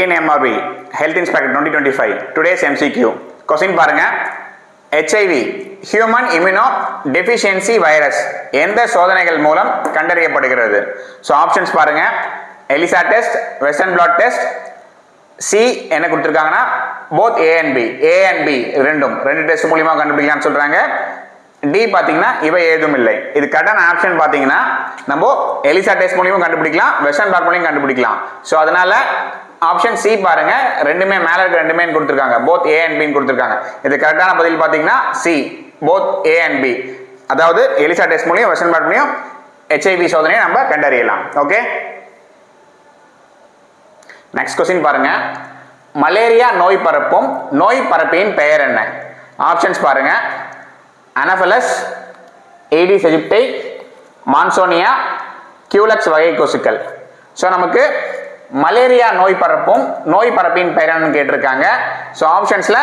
TNMRB health inspector twenty twenty five today's MCQ question பாருங்கள் HIV human immuno deficiency virus எந்த சோதனைகள் மூலம் கண்டறியப்படுகிறது? ஸோ ஆப்ஷன்ஸ் பாருங்கள் ELISA test western blot test C என்ன கொடுத்துருக்காங்கன்னா both A and B A and B ரெண்டும் ரெண்டு டெஸ்ட் மூலியமாக கண்டுபிடிக்கலாம்னு சொல்கிறாங்க டி பார்த்தீங்கன்னா இவை ஏதும் இல்லை. இது கரெக்டான ஆப்ஷன் பார்த்தீங்கன்னா நம்ம எலிசா டெஸ்ட் மூலியமும் கண்டுபிடிக்கலாம் வெஸ்டர்ன் பிளாட் மூலியம் கண்டுபிடிக்கலாம். ஸோ அதனால ஆப்ஷன் சி பாருங்க. ரெண்டுமே மேல இருக்க ரெண்டுமே கொடுத்துருக்காங்க. போத் ஏ அண்ட் பின்னு கொடுத்துருக்காங்க. இது கரெக்டான பதில் பார்த்தீங்கன்னா C both A and B அதாவது எலிசா டெஸ்ட் மூலியம் வெஸ்டர்ன் பிளாட் மூலியம் ஹெச்ஐவி சோதனையை நம்ம கண்டறியலாம். ஓகே நெக்ஸ்ட் கொஸ்டின் பாருங்க. மலேரியா நோய் பரப்பும் நோய் பரப்பியின் பெயர் என்ன? ஆப்ஷன்ஸ் பாருங்க. அனஃபலஸ் ஏடிஸ் எஜிப்டை மான்சோனியா கியூலக்ஸ் வகை கொசுக்கள் ஸோ நமக்கு மலேரியா நோய் பரப்பும் நோய் பரப்பின் பெயர் என்னன்னு கேட்டிருக்காங்க. ஸோ ஆப்ஷன்ஸில்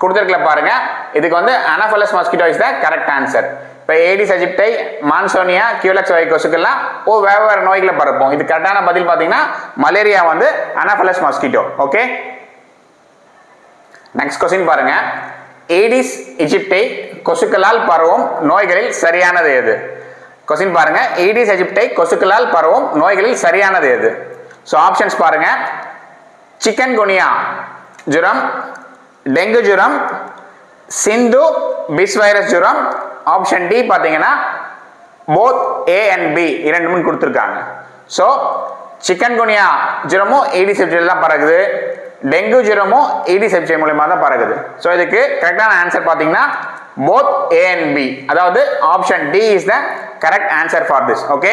கொடுத்துருக்கல பாருங்க. இதுக்கு வந்து anopheles mosquito is the correct answer இப்போ ஏடிஸ் அஜிப்டை மான்சோனியா கியூலக்ஸ் வகை கொசுக்கள்லாம் ஓ வேறு வேறு நோய்களை பரப்போம். இது கரெக்டான பதில் பார்த்தீங்கன்னா மலேரியா வந்து anopheles mosquito okay next question பாருங்க. ஏடிஸ் எஜிப்டை கொசுக்களால் பரவும் நோய்களில் சரியானது எது? கொஸ்டின் பாருங்க. ஏடிஸ் எஜிப்டை கொசுக்களால் பரவும் நோய்களில் சரியானது எது? ஸோ ஆப்ஷன்ஸ் பாருங்க. சிக்கன் குனியா ஜுரம் டெங்கு ஜுரம் சிந்து பிஸ் வைரஸ் ஜுரம் ஆப்ஷன் டி பார்த்தீங்கன்னா போத் ஏ அண்ட் பி இரண்டுமே கொடுத்துருக்காங்க. ஸோ சிக்கன் குனியா ஜுரமும் ஏடி செப்டியில் தான் பறகுது டெங்கு ஜுரமும் ஏடி செப்டி மூலயமா தான் பறகுது ஸோ இதுக்கு கரெக்டான ஆன்சர் பார்த்தீங்கன்னா போத் ஏ அண்ட் பி அதாவது option D is the correct answer for this okay